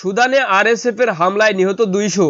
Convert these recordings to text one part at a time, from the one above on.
সুদানে RSF এর হামলায় নিহত দুইশো।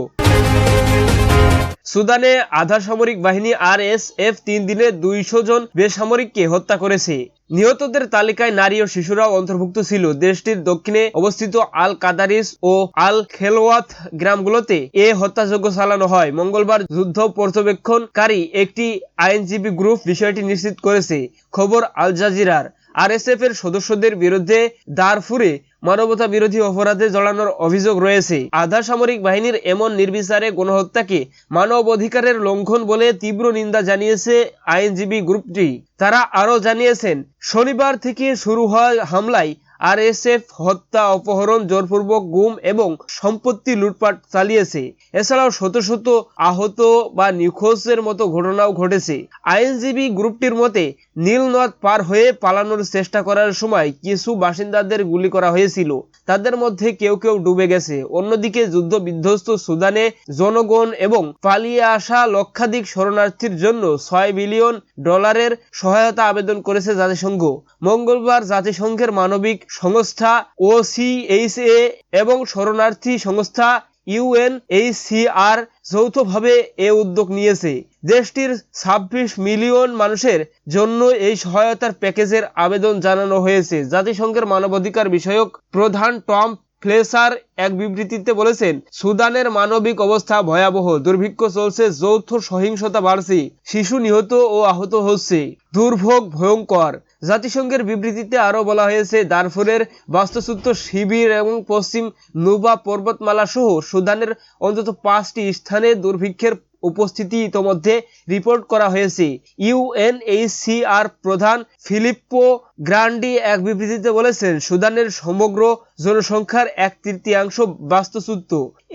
সুদানে আধা সামরিক বাহিনী আরএসএফ তিন দিনে দুইশো জন বেসামরিককে হত্যা করেছে। নিহতদের তালিকায় নারী ও শিশুরাও অন্তর্ভুক্ত ছিল। দেশটির দক্ষিণে অবস্থিত আল কাদারিস ও আল খেলোয়াত গ্রামগুলোতে এ হত্যাযজ্ঞ চালানো হয়। মঙ্গলবার যুদ্ধ পর্যবেক্ষণকারী একটি আইনজীবী গ্রুপ বিষয়টি নিশ্চিত করেছে। খবর আল জাজিরার। আরএসএফ এর সদস্যদের বিরুদ্ধে দারফুরে মানবতা বিরোধী অপরাধে জড়ানোর অভিযোগ রয়েছে। আধা সামরিক বাহিনীর এমন নির্বিচারে গণহত্যাকে মানব অধিকারের লঙ্ঘন বলে তীব্র নিন্দা জানিয়েছে আইনজীবী গ্রুপটি। তারা আরও জানিয়েছেন, শনিবার থেকে শুরু হওয়া হামলায় আরএসএফ হত্যা, অপহরণ, জোরপূর্বক গুম এবং সম্পত্তি লুটপাট চালিয়েছে। এছাড়াও শত শত আহত বা নিখোঁজের মতো ঘটনাও ঘটেছে। আইনজীবী গ্রুপটির মতে, নীল নদ পার হয়ে পালানোর চেষ্টা করার সময় কিছু বাসিন্দাদের গুলি করা হয়েছিল। তাদের মধ্যে কেউ কেউ ডুবে গেছে। অন্যদিকে যুদ্ধ বিধ্বস্ত সুদানে জনগণ এবং পালিয়ে আসা লক্ষাধিক শরণার্থীর জন্য ছয় বিলিয়ন ডলারের সহায়তা আবেদন করেছে জাতিসংঘ। মঙ্গলবার জাতিসংঘের মানবিক সংস্থা ওসিএইচএ এবং শরণার্থী সংস্থা ইউএনএইচসিআর যৌথভাবে এ উদ্যোগ নিয়েছে। দেশটির ছাব্বিশ মিলিয়ন মানুষের জন্য এই সহায়তার প্যাকেজের আবেদন জানানো হয়েছে। জাতিসংঘের মানবাধিকার বিষয়ক প্রধান টম ফ্লেসার এক বিবৃতিতে বলেছেন, সুদানের মানবিক অবস্থা ভয়াবহ, দুর্ভিক্ষ চলছে, যৌথ সহিংসতা বাড়ছে, শিশু নিহত ও আহত হচ্ছে, দুর্ভোগ ভয়ঙ্কর। জাতিসংঘের বিবৃতিতে আরও বলা হয়েছে, দারফুরের বাস্তুচ্যুত শিবির এবং পশ্চিম নুবা পর্বতমালা সহ সুদানের অন্তত পাঁচটি স্থানে দুর্ভিক্ষের উপস্থিতি ইতোমধ্যে রিপোর্ট করা হয়েছে। ইউএনএইচসিআর প্রধান ফিলিপ্পো গ্রান্ডি এক বিবৃতিতে বলেছেন, সুদানের সমগ্র জনসংখ্যার এক তৃতীয়াংশ বাস্তুচ্যুত।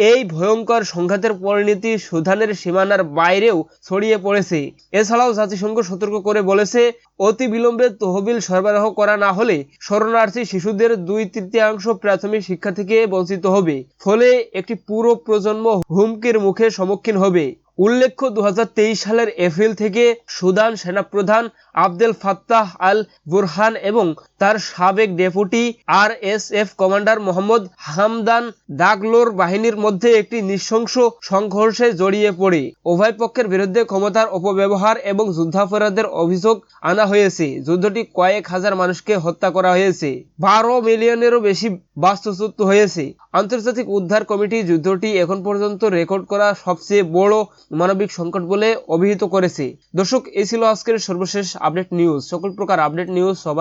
এই ভয়ঙ্কর সংঘাতের পরিণতি সুদানের সীমানার বাইরেও ছড়িয়ে পড়েছে। এছাড়াও জাতিসংঘ সতর্ক করে বলেছে, অতি বিলম্বে তহবিল সরবরাহ করা না হলে শরণার্থী শিশুদের দুই তৃতীয়াংশ প্রাথমিক শিক্ষা থেকে বঞ্চিত হবে। ফলে একটি পুরো প্রজন্ম হুমকির মুখে সম্মুখীন হবে। উল্লেখ্য দু হাজার তেইশ সালের এপ্রিল থেকে সুদান সেনাপ্রধান আবদেল ফাত্তাহ আল বুরহান এবং তার সাবেক deputy R S F commander Mohammad Hamdan দাগলোর বাহিনীর মধ্যে একটি নৃশংস সংঘর্ষে জড়িয়ে পড়ে। উভয় পক্ষের বিরুদ্ধে ক্ষমতার অপব্যবহার এবং যুদ্ধাপরাধের অভিযোগ আনা হয়েছে। যুদ্ধটি কয়েক হাজার মানুষকে হত্যা করা হয়েছে। বারো মিলিয়নেরও বেশি বাস্তুচ্যুত হয়েছে। আন্তর্জাতিক উদ্ধার কমিটি যুদ্ধটি এখন পর্যন্ত রেকর্ড করা সবচেয়ে বড় মানবিক সংকট বলে অভিহিত করেছে। দর্শক এই ছিল আজকের সর্বশেষ আপডেট নিউজ। সকল প্রকার আপডেট নিউজ